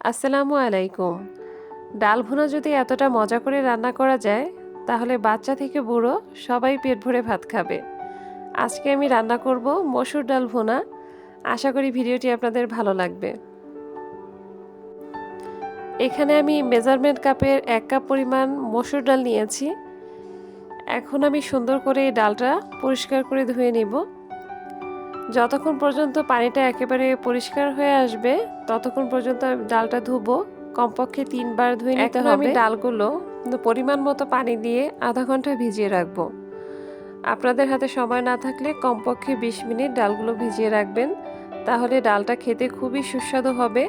আসসালামু আলাইকুম। ডাল ভুনা যদি এতটা মজা করে রান্না করা যায়, তাহলে বাচ্চা থেকে বুড়ো সবাই পেট ভরে ভাত খাবে। আজকে আমি রান্না করব মসুর ডাল ভুনা আশা করি ভিডিওটি আপনাদের ভালো লাগবে। এখানে আমি মেজারমেন্ট কাপের এক কাপ পরিমাণ মসুর ডাল নিয়েছি। এখন আমি সুন্দর করে এই ডালটা পরিষ্কার করে ধুয়ে নিব। যতক্ষণ পর্যন্ত পানিটা একেবারে পরিষ্কার হয়ে আসবে ততক্ষণ পর্যন্ত আমি ডালটা ধুবো। কমপক্ষে তিনবার ধুয়ে নিতে হবে আমি ডালগুলো পরিমাণ মতো পানি দিয়ে আধা ঘণ্টা ভিজিয়ে রাখব। আপনাদের হাতে সময় না থাকলে কমপক্ষে বিশ মিনিট ডালগুলো ভিজিয়ে রাখবেন। তাহলে ডালটা খেতে খুবই সুস্বাদু হবে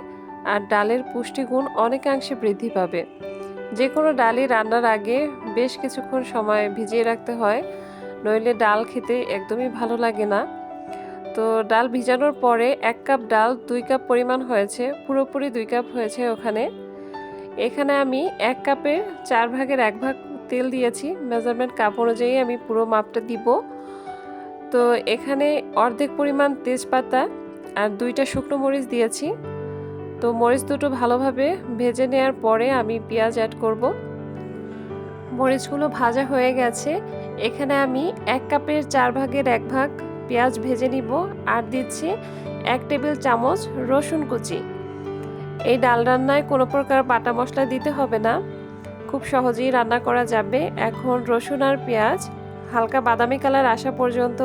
আর ডালের পুষ্টিগুণ অনেকাংশে বৃদ্ধি পাবে। যে কোনো ডালই রান্নার আগে বেশ কিছুক্ষণ সময় ভিজিয়ে রাখতে হয় নইলে ডাল খেতে একদমই ভালো লাগে না। তো ডাল ভিজানোর পরে এক কাপ ডাল, দুই কাপ পরিমাণ হয়েছে, পুরোপুরি দুই কাপ হয়েছে ওখানে। এখানে আমি এক কাপের চার ভাগের এক ভাগ তেল দিয়েছি। মেজারমেন্ট কাপ অনুযায়ী আমি পুরো মাপটা দিব। তো এখানে অর্ধেক পরিমাণ তেজপাতা আর দুইটা শুকনো মরিচ দিয়েছি। তো মরিচ দুটো ভালোভাবে ভেজে নেওয়ার পরে আমি পেঁয়াজ অ্যাড করব। মরিচগুলো ভাজা হয়ে গেছে। এখানে আমি এক কাপের চার ভাগের এক ভাগ পেঁয়াজ ভেজে নিব আর দিচ্ছি এক টেবিল চামচ রসুন কুচি। এই ডাল রান্নায় কোনো প্রকার বাটা মশলা দিতে হবে না। খুব সহজেই রান্না করা যাবে। এখন রসুন আর পেঁয়াজ, হালকা বাদামি কালার আসা পর্যন্ত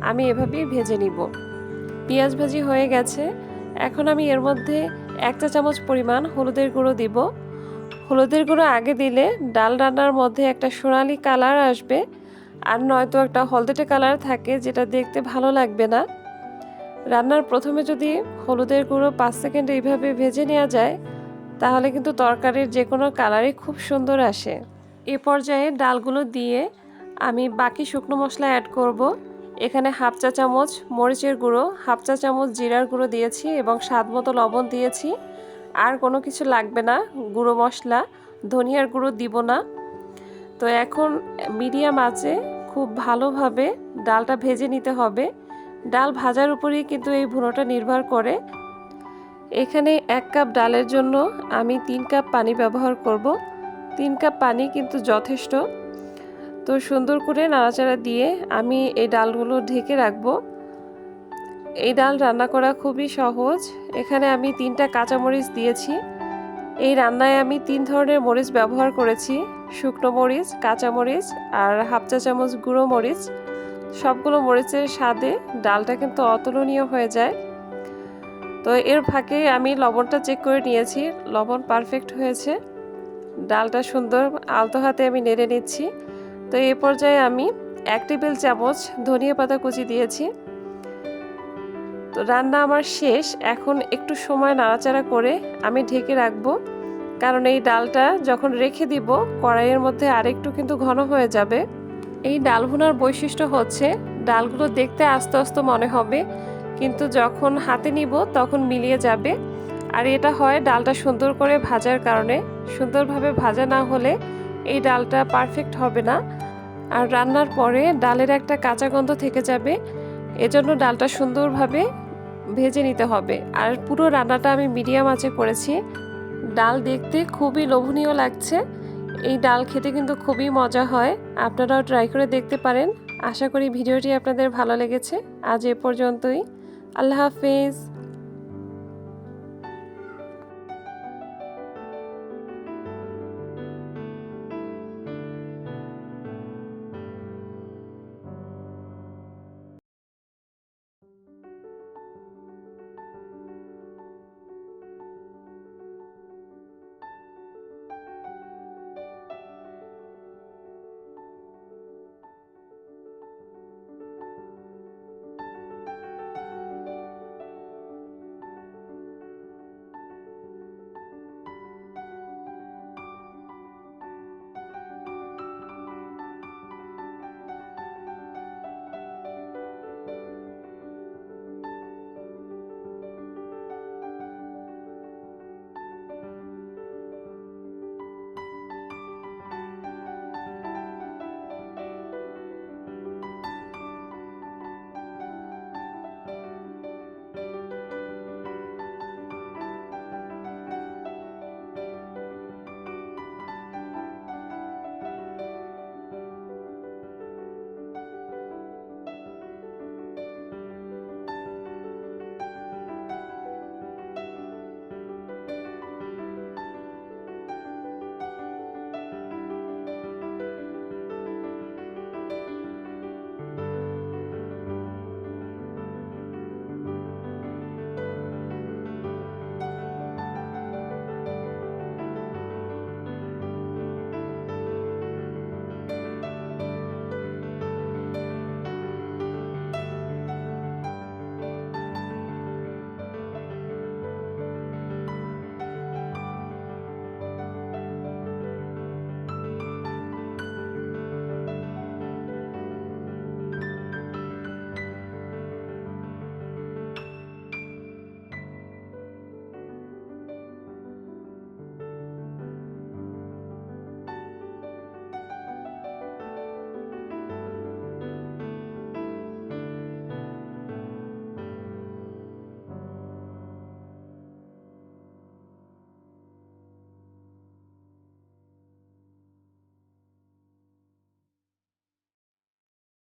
আমি এভাবেই ভেজে নিব। পেঁয়াজ ভাজি হয়ে গেছে। এখন আমি এর মধ্যে এক চা চামচ পরিমাণ হলুদের গুঁড়ো দিব। হলুদের গুঁড়ো আগে দিলে ডাল রান্নার মধ্যে একটা সোনালি কালার আসবে। আর নয়তো একটা হলদেটে কালার থাকে যেটা দেখতে ভালো লাগবে না। রান্নার প্রথমে যদি হলুদের গুঁড়ো পাঁচ সেকেন্ড এইভাবে ভেজে নেওয়া যায়, তাহলে কিন্তু তরকারির যে কোনো কালারই খুব সুন্দর আসে। এ পর্যায়ে ডালগুলো দিয়ে আমি বাকি শুকনো মশলা অ্যাড করব। এখানে হাফ চা চামচ মরিচের গুঁড়ো, হাফ চা চামচ জিরার গুঁড়ো দিয়েছি এবং স্বাদ মতো লবণ দিয়েছি। আর কোনো কিছু লাগবে না, গুঁড়ো মশলা। ধনিয়ার গুঁড়ো দিব না। তো এখন মিডিয়াম আঁচে খুব ভালোভাবে ডালটা ভেজে নিতে হবে। ডাল ভাজার উপরেই কিন্তু এই ভুনোটা নির্ভর করে। এখানে এক কাপ ডালের জন্য আমি তিন কাপ পানি ব্যবহার করব। তিন কাপ পানি কিন্তু যথেষ্ট। তো সুন্দর করে নাড়াচাড়া দিয়ে আমি এই ডালগুলো ঢেকে রাখব। এই ডাল রান্না করা খুবই সহজ। এখানে আমি তিনটা কাঁচামরিচ দিয়েছি। এই রান্নায় আমি তিন ধরনের মরিচ ব্যবহার করেছি। শুকনো মরিচ কাঁচামরিচ আর হাফ চা চামচ গুঁড়ো মরিচ। সবগুলো মরিচের স্বাদে ডালটা কিন্তু অতুলনীয় হয়ে যায়। তো এর ফাঁকে আমি লবণটা চেক করে নিয়েছি, লবণ পারফেক্ট হয়েছে। ডালটা সুন্দর আলতো হাতে আমি নেড়ে নিচ্ছি। তো এ পর্যায়ে আমি এক টেবিল চামচ ধনিয়া পাতা কুচি দিয়েছি। তো রান্না আমার শেষ, এখন একটু সময় নাড়াচাড়া করে আমি ঢেকে রাখব। কারণ এই ডালটা যখন রেখে দিব, কড়াইয়ের মধ্যে আরেকটু কিন্তু ঘন হয়ে যাবে। এই ডাল ভুনার বৈশিষ্ট্য হচ্ছে, ডালগুলো দেখতে আস্তে আস্তে মনে হবে, কিন্তু যখন হাতে নিব তখন মিলিয়ে যাবে। আর এটা হয় ডালটা সুন্দর করে ভাজার কারণে। সুন্দরভাবে ভাজা না হলে এই ডালটা পারফেক্ট হবে না। আর রান্নার পরে ডালের একটা কাঁচা গন্ধ থেকে যাবে, এজন্য ডালটা সুন্দরভাবে ভেজে নিতে হবে। আর পুরো রান্নাটা আমি মিডিয়াম আঁচে করেছি ডাল দেখতে খুবই লোভনীয় লাগছে। এই ডাল খেতে কিন্তু খুবই মজা হয়। আপনারাও ট্রাই করে দেখতে পারেন। আশা করি ভিডিওটি আপনাদের ভালো লেগেছে। আজ এ পর্যন্তই। আল্লাহ হাফিজ।